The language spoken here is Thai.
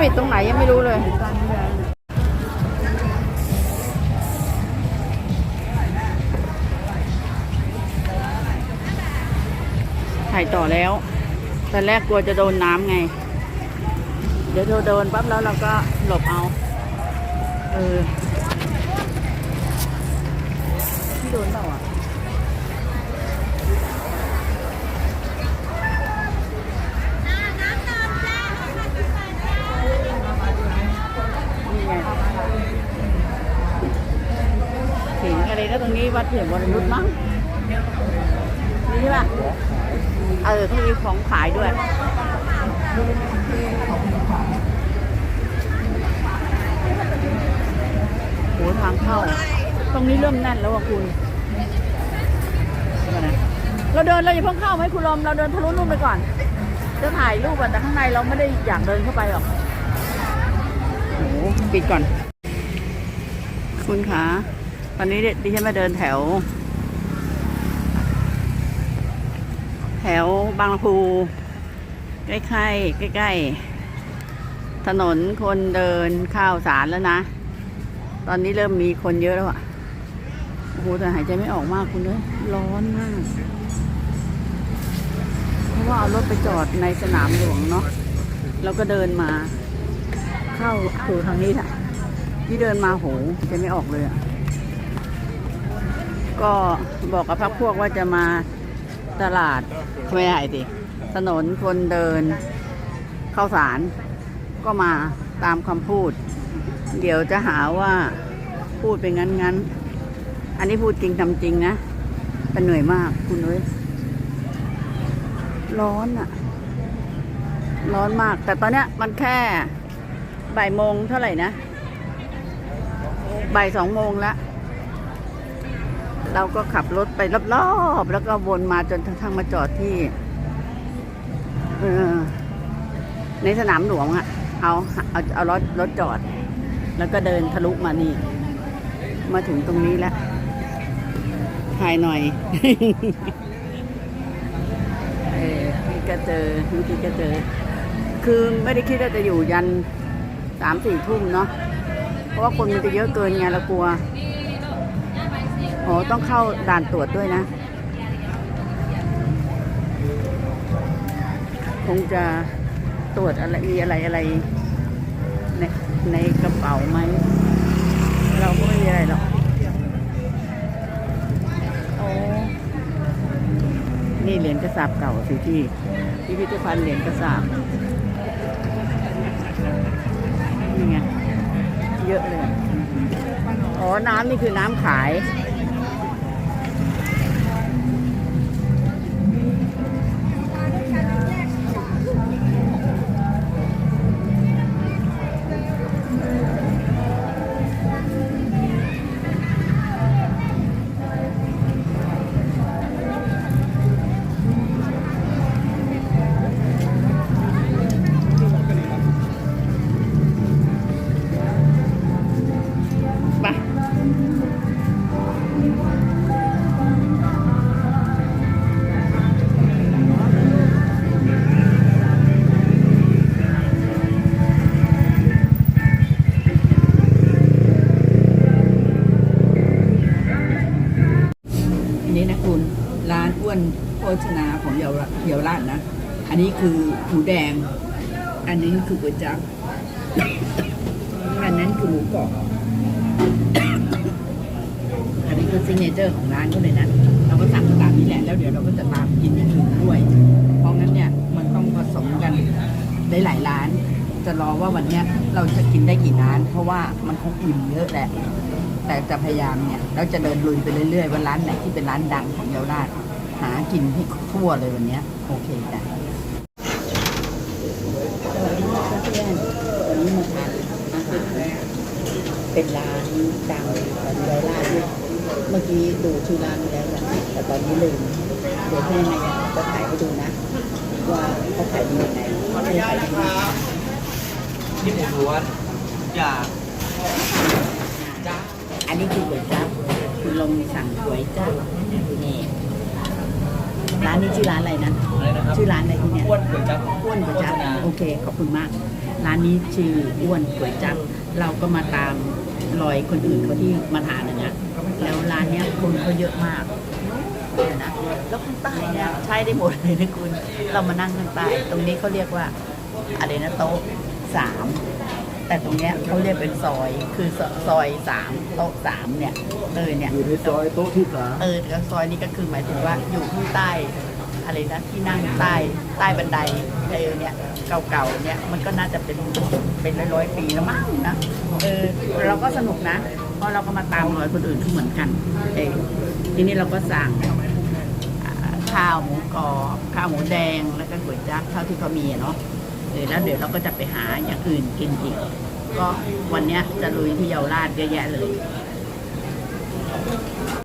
ปิดตรงไหนยังไม่รู้เลยถ่ายต่อแล้วตอนแรกกลัวจะโดนน้ำไง เดี๋ยวโดนปั๊บแล้วเราก็หลบเอา เออที่โดนเปล่าอะ ถึงอะไรนะตรงนี้วัดเถียงวรนุชมั้งนี่ใช่ปะเออเขามีของขายด้วยโหทางเข้า ตรงนี้เริ่มแน่นแล้วอะคุณเราเดินเราอย่าเพิ่งเข้าไหมคุณลมเราเดินทะลุนู่นไปก่อน จะถ่ายรูปอะแต่ข้างในเราไม่ได้อยากเดินเข้าไปหรอกโอ้โหปิดก่อน คุณคะ ตอนนี้ดิฉันมาเดินแถว แถวบางพูใกล้ๆใกล้ๆถนนคนเดินข้าวสารแล้วนะ ตอนนี้เริ่มมีคนเยอะแล้วอะโอ้โหแต่หายใจไม่ออกมากคุณเลยร้อนมาก เพราะว่าเอารถไปจอดในสนามหลวงเนาะแล้วก็เดินมา เข้าสู่ทางนี้แหละที่เดินมาโหใจไม่ออกเลยอะ ก็บอกกับพักพวกว่าจะมาตลาดไม่ได้ดิถนนคนเดินเข้าสาร ก็มาตามคำพูด เดี๋ยวจะหาว่าพูดเป็นงั้นงั้นอันนี้พูดจริงทำจริงนะแต่เหนื่อยมากคุณเว้ยร้อนอะร้อนมาก แต่ตอนเนี้ยมันแค่บ่ายโมงเท่าไหร่นะบ่ายสองโมงแล้ว เราก็ขับรถไปรอบๆ แล้วก็วนมาจนกระทั่งมาจอดที่เออในสนามหลวงอะเอาเอาเอารถรถจอด แล้วก็เดินทะลุมานี่ มาถึงตรงนี้แล้วถ่ายหน่อยเออนี่ก็เจอเมื่อกี้ก็เจอ คือไม่ได้คิดว่าจะอยู่ยันสามสี่ทุ่มเนาะเพราะว่าคนมันจะเยอะเกินไงเรากลัว อ๋อ ต้องเข้าด่านตรวจด้วยนะ คงจะตรวจอะไรมีอะไรอะไรในในกระเป๋าไหม เราก็ไม่มีอะไรหรอกโอ้นี่เหรียญกระสาบเก่าสิที่พิพิธภัณฑ์เหรียญกระสาบนี่ไง เยอะเลย อ๋อ น้ำนี่คือน้ำขาย วนโภชนาของเยาวราเยาวราชนะ อันนี้คือหมูแดง อันนี้คือก๋วยจั๊บอันนั้นคือหมูกรอบอันนี้คือซิงเนเจอร์ของร้านเขาเลยนะ เราก็สั่งตามนี้แหละ แล้วเดี๋ยวเราก็จะตามกินอย่างอื่นด้วย เพราะงั้นเนี่ยมันต้องผสมกันได้หลายร้าน จะรอว่าวันเนี้ยเราจะกินได้กี่ร้าน เพราะว่ามันคงอิ่มเยอะแหละ แต่จะพยายามเนี่ย เราจะเดินลุยไปเรื่อยๆว่าร้านไหนที่เป็นร้านดังของเยาวราช หากินให้ทั่วเลยวันเนี้ยโอเคจ้ะสวัสดีค่ะเพื่อนวันนี้มาทานอาหารเป็นร้านดังของเยาวราชเนี่ยเมื่อกี้ดูชื่อร้านไปแล้วนะแต่ตอนนี้ลืมเดี๋ยวให้นายจะถ่ายให้ดูนะ ว่าเขาขายดียังไงเขาขายดียังไงที่หมูล้วนอยากจ้าอันนี้คือก๋วยจั๊บคุณลงสั่งก๋วยจั๊บนี่ ร้านนี้ชื่อร้านอะไรนะ อะไรนะครับชื่อร้านอะไรที่เนี่ย อ้วนก๋วยจั๊บ อ้วนก๋วยจั๊บโฆษณาโอเค ขอบคุณมาก ร้านนี้ชื่ออ้วนก๋วยจั๊บเราก็มาตามรอยคนอื่นเขาที่มาทานนะนะแล้วร้านเนี้ยคนเขาเยอะมากเดี๋ยวนะแล้วข้างใต้เนี่ยใช้ได้หมดเลยนะคุณ เรามานั่งข้างใต้ตรงนี้เขาเรียกว่าอะไรนะโต๊ะสามแต่ตรงเนี้ยเขาเรียกเป็นซอยคือซซอยสาม โต๊ะสามเนี่ยเออเนี่ยอยู่ในซอยโต๊ะที่สามเออแล้วซอยนี้ก็คือหมายถึงว่าอยู่ข้างใต้อะไรนะที่นั่งใต้ใต้บันไดเออเนี่ยเก่าๆเนี่ยมันก็น่าจะเป็นเป็นร้อยๆปีแล้วมั้งนะเออเราก็สนุกนะเพราะเราก็มาตามรอยคนอื่นที่เหมือนกันเออทีนี้เราก็สั่งอ่าข้าวหมูกรอบข้าวหมูแดงแล้วก็ก๋วยจั๊บเท่าที่เขามีอะเนาะเออแล้วเดี๋ยวเราก็จะไปหาอย่างอื่นกินอีก ก็วันนี้จะลุยที่เยาวราชเยอะแยะเลย